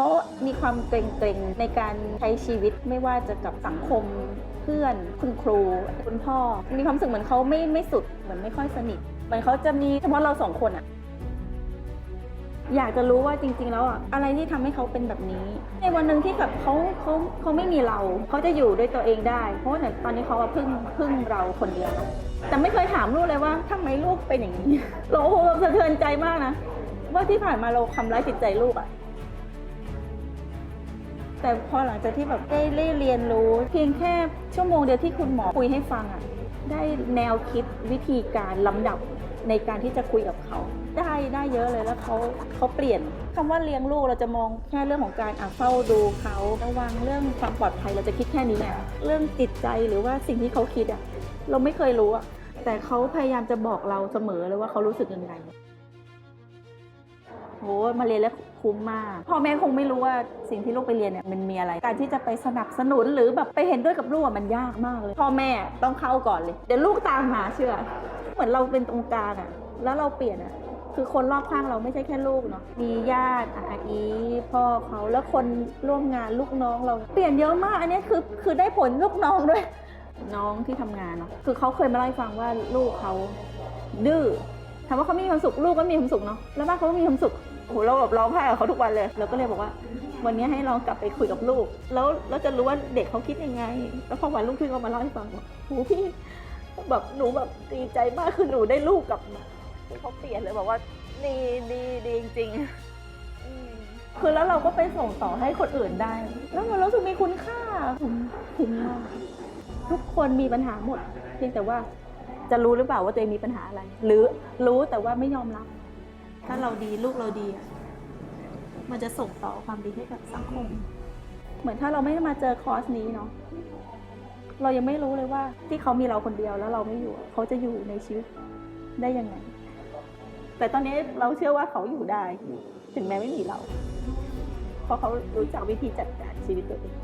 เขามีความเกรงๆในการใช้ชีวิตไม่ว่าจะกับสังคมเพื่อนคุณครู คุณพ่อ มีความรู้สึกเหมือนเขาไม่ไม่สุดเหมือนไม่ค่อยสนิทเหมือนเขาจะมีเฉพาะเราสองคนอะอยากจะรู้ว่าจริง ๆ แล้วอะอะไรที่ทำให้เขาเป็นแบบนี้ ในวันหนึ่งที่แบบเขาเขาเขาไม่มีเราเขาจะอยู่ด้วยตัวเองได้ เพราะว่าตอนนี้เขาพึ่งพึ่งเราคนเดียว แต่ไม่เคยถามลูกเลยว่าทำไมลูกเป็นอย่างนี้เราโอ้โหสะเทือนใจมากนะว่าที่ผ่านมาเราทำร้ายจิตใจลูกอะ แต่พอหลังจากที่แบบได้เรียนรู้ เพียงแค่ชั่วโมงเดียวที่คุณหมอคุยให้ฟังอะได้แนวคิดวิธีการลำดับในการที่จะคุยกับเขา ได้ได้เยอะเลยแล้วเขาเขาเปลี่ยนคำว่าเลี้ยงลูกเราจะมองแค่เรื่องของการอะเฝ้าดูเขาระวังเรื่องความปลอดภัยเราจะคิดแค่นี้แหละเรื่องจิตใจหรือว่าสิ่งที่เขาคิดอะเราไม่เคยรู้อะแต่เขาพยายามจะบอกเราเสมอเลยว่าเขารู้สึกยังไง โหมาเรียนแล้วคุ้มมากพ่อแม่คงไม่รู้ว่าสิ่งที่ลูกไปเรียนเนี่ยมันมีอะไร การที่จะไปสนับสนุนหรือแบบไปเห็นด้วยกับลูกอะมันยากมากเลย พ่อแม่ต้องเข้าก่อนเลย เดี๋ยวลูกตามมาเชื่อ เหมือนเราเป็นตรงกลางอะแล้วเราเปลี่ยนอะคือคนรอบข้างเราไม่ใช่แค่ลูกเนาะมีญาติอาอีพ่อเขาแล้วคนร่วมงานลูกน้องเราเปลี่ยนเยอะมาก อันนี้คือคือได้ผลลูกน้องด้วย น้องที่ทำงานเนาะคือเขาเคยมาเล่าให้ฟังว่าลูกเขาดื้อ ถามว่าเขาไม่มีความสุขลูกก็มีความสุขเนาะแล้วบ้านเขาก็มีความสุขโอ้โหเราแบบร้องไห้กับเขาทุกวันเลยเราก็เลยบอกว่า วันนี้ให้เรากลับไปคุยกับลูก แล้วเราจะรู้ว่าเด็กเขาคิดยังไง แล้วพอวันลูกที่เขามาเล่าให้ฟังบอกโอ้โหพี่แบบหนูแบบดีใจมากคือหนูได้ลูกกลับมาเขาเปลี่ยนเลยบอกว่าดีดีดีจริงๆคือแล้วเราก็ไปส่งต่อให้คนอื่นได้ แล้วมันรู้สึกมีคุณค่าคุ้มคุ้มมากทุกคนมีปัญหาหมด เพียงแต่ว่า จะรู้หรือเปล่าว่าตัวเองมีปัญหาอะไร หรือรู้แต่ว่าไม่ยอมรับ ถ้าเราดีลูกเราดีอะมันจะส่งต่อความดีให้กับสังคม เหมือนถ้าเราไม่ได้มาเจอคอร์สนี้เนาะเรายังไม่รู้เลยว่าที่เขามีเราคนเดียวแล้วเราไม่อยู่ เขาจะอยู่ในชีวิตได้ยังไง แต่ตอนนี้เราเชื่อว่าเขาอยู่ได้ ถึงแม้ไม่มีเรา เพราะเขารู้จักวิธีจัดการชีวิตตัวเอง